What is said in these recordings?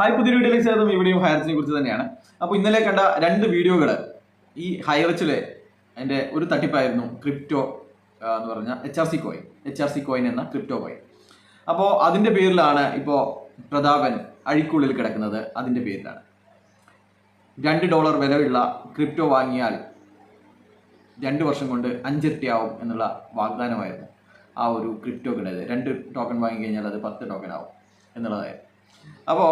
Hi പുതിയ വീഡിയോയിലേക്ക് സ്വാഗതം. ഈ വീഡിയോ ഹയർച്ചിനെ കുറിച്ച് തന്നെയാണ്. അപ്പോൾ ഇന്നലെ കണ്ട രണ്ട് വീഡിയോകൾ ഈ ഹയർച്ചിലെ എന്റെ ഒരു തട്ടിപ്പായിരുന്നു ക്രിപ്റ്റോ എന്ന് പറഞ്ഞ H R C coin H R C coin എന്ന ക്രിപ്റ്റോ കോയിൻ അപ്പോൾ അതിന്റെ പേരിലാണ് ഇപ്പോൾ പ്രതാപൻ അഴിക്കുള്ളിൽ കിടക്കുന്നത്. അതിന്റെ പേരിലാണ്. രണ്ട് ഡോളർ വിലയുള്ള ക്രിപ്റ്റോ വാങ്ങിയാൽ രണ്ട് വർഷം കൊണ്ട് അഞ്ചിരട്ടിയാവും എന്നുള്ള വാഗ്ദാനമായിരുന്നു ആ ഒരു ക്രിപ്റ്റോ കിടയത് രണ്ട് ടോക്കൺ വാങ്ങി കഴിഞ്ഞാൽ അത് പത്ത് ടോക്കൺ ആവും എന്നുള്ളതായിരുന്നു. അപ്പോൾ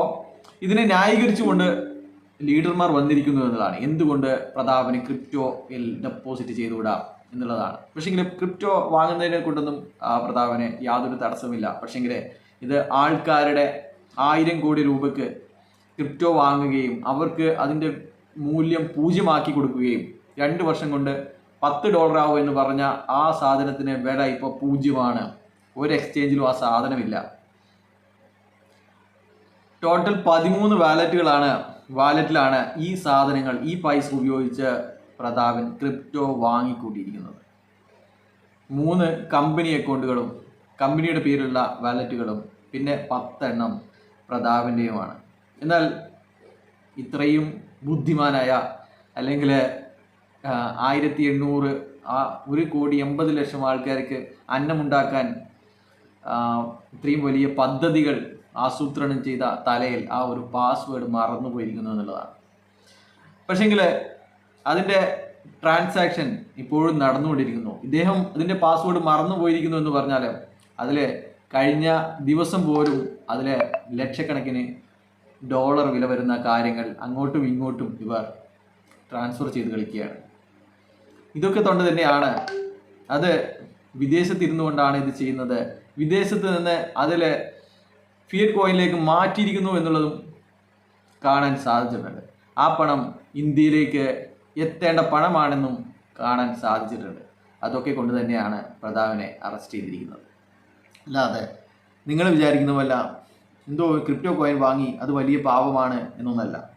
ഇതിനെ ന്യായീകരിച്ചുകൊണ്ട് ലീഡർമാർ വന്നിരിക്കുന്നു എന്നതാണ്. എന്തുകൊണ്ട് പ്രതാപന് ക്രിപ്റ്റോയിൽ ഡെപ്പോസിറ്റ് ചെയ്തുവിടാം എന്നുള്ളതാണ്. പക്ഷേങ്കിൽ ക്രിപ്റ്റോ വാങ്ങുന്നതിനെ കൊണ്ടൊന്നും പ്രതാപന് യാതൊരു തടസ്സമില്ല പക്ഷേങ്കിൽ ഇത് ആൾക്കാരുടെ ആയിരം കോടി രൂപയ്ക്ക് ക്രിപ്റ്റോ വാങ്ങുകയും അവർക്ക് അതിന്റെ മൂല്യം പൂജ്യമാക്കി കൊടുക്കുകയും രണ്ട് വർഷം കൊണ്ട് പത്ത് ഡോളർ ആവും എന്ന് പറഞ്ഞ ആ സാധനത്തിന് വില ഇപ്പോൾ പൂജ്യമാണ്. ഒരു എക്സ്ചേഞ്ചിലും ആ സാധനമില്ല. ടോട്ടൽ പതിമൂന്ന് വാലറ്റുകളാണ് വാലറ്റിലാണ് ഈ സാധനങ്ങൾ ഈ പൈസ ഉപയോഗിച്ച് പ്രതാപൻ ക്രിപ്റ്റോ വാങ്ങിക്കൂട്ടിയിരിക്കുന്നത്. മൂന്ന് കമ്പനി അക്കൗണ്ടുകളും കമ്പനിയുടെ പേരിലുള്ള വാലറ്റുകളും പിന്നെ പത്തെണ്ണം പ്രതാപന്റെയുമാണ് എന്നാൽ ഇത്രയും ബുദ്ധിമാനായ അല്ലെങ്കിൽ ആയിരത്തി എണ്ണൂറ് ആ ഒരു കോടി എൺപത് ലക്ഷം ആൾക്കാർക്ക് അന്നമുണ്ടാക്കാൻ ഇത്രയും വലിയ പദ്ധതികൾ ആസൂത്രണം ചെയ്ത തലയിൽ ആ ഒരു പാസ്വേഡ് മറന്നു പോയിരിക്കുന്നു എന്നുള്ളതാണ്. പക്ഷേങ്കിൽ അതിന്റെ ട്രാൻസാക്ഷൻ ഇപ്പോഴും നടന്നുകൊണ്ടിരിക്കുന്നു. ഇദ്ദേഹം അതിന്റെ പാസ്വേഡ് മറന്നു പോയിരിക്കുന്നു എന്ന് പറഞ്ഞാൽ അതിൽ കഴിഞ്ഞ ദിവസം പോലും അതിലെ ലക്ഷക്കണക്കിന് ഡോളർ വില വരുന്ന കാര്യങ്ങൾ അങ്ങോട്ടും ഇങ്ങോട്ടും ഇവർ ട്രാൻസ്ഫർ ചെയ്ത് കളിക്കുകയാണ്. ഇതൊക്കെ തൊണ്ട് തന്നെയാണ് അത് വിദേശത്തിരുന്നു കൊണ്ടാണ് ഇത് ചെയ്യുന്നത്. വിദേശത്ത് നിന്ന് അതിൽ ഫിയറ്റ് കോയിനിലേക്ക് മാറ്റിയിരിക്കുന്നു എന്നുള്ളതും കാണാൻ സാധിച്ചിട്ടുണ്ട്. ആ പണം ഇന്ത്യയിലേക്ക് എത്തേണ്ട പണമാണെന്നും കാണാൻ സാധിച്ചിട്ടുണ്ട്. അതൊക്കെ കൊണ്ട് തന്നെയാണ് പ്രതാപനെ അറസ്റ്റ് ചെയ്തിരിക്കുന്നത്. അല്ലാതെ നിങ്ങൾ വിചാരിക്കുന്ന പോലെ എന്തോ ക്രിപ്റ്റോ കോയിൻ വാങ്ങി അത് വലിയ പാവമാണ് എന്നൊന്നല്ല.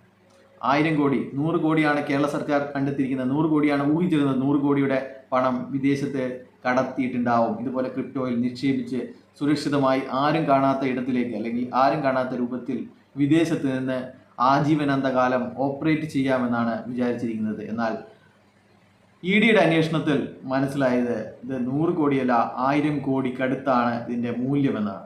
ആയിരം കോടി നൂറ് കോടിയാണ് കേരള സർക്കാർ കണ്ടെത്തിയിരിക്കുന്നത്. നൂറ് കോടിയാണ് ഊഹിച്ചിരുന്നത് നൂറ് കോടിയുടെ പണം വിദേശത്ത് കടത്തിയിട്ടുണ്ടാവും. ഇതുപോലെ ക്രിപ്റ്റോയിൽ നിക്ഷേപിച്ച് സുരക്ഷിതമായി ആരും കാണാത്ത ഇടത്തിലേക്ക് അല്ലെങ്കിൽ ആരും കാണാത്ത രൂപത്തിൽ വിദേശത്ത് നിന്ന് ആജീവനാന്തകാലം ഓപ്പറേറ്റ് ചെയ്യാമെന്നാണ് വിചാരിച്ചിരിക്കുന്നത്. എന്നാൽ ഇ ഡിയുടെ അന്വേഷണത്തിൽ മനസ്സിലായത് ഇത് നൂറ് കോടിയല്ല ആയിരം കോടി കടുത്താണ് ഇതിന്റെ മൂല്യമെന്നാണ്.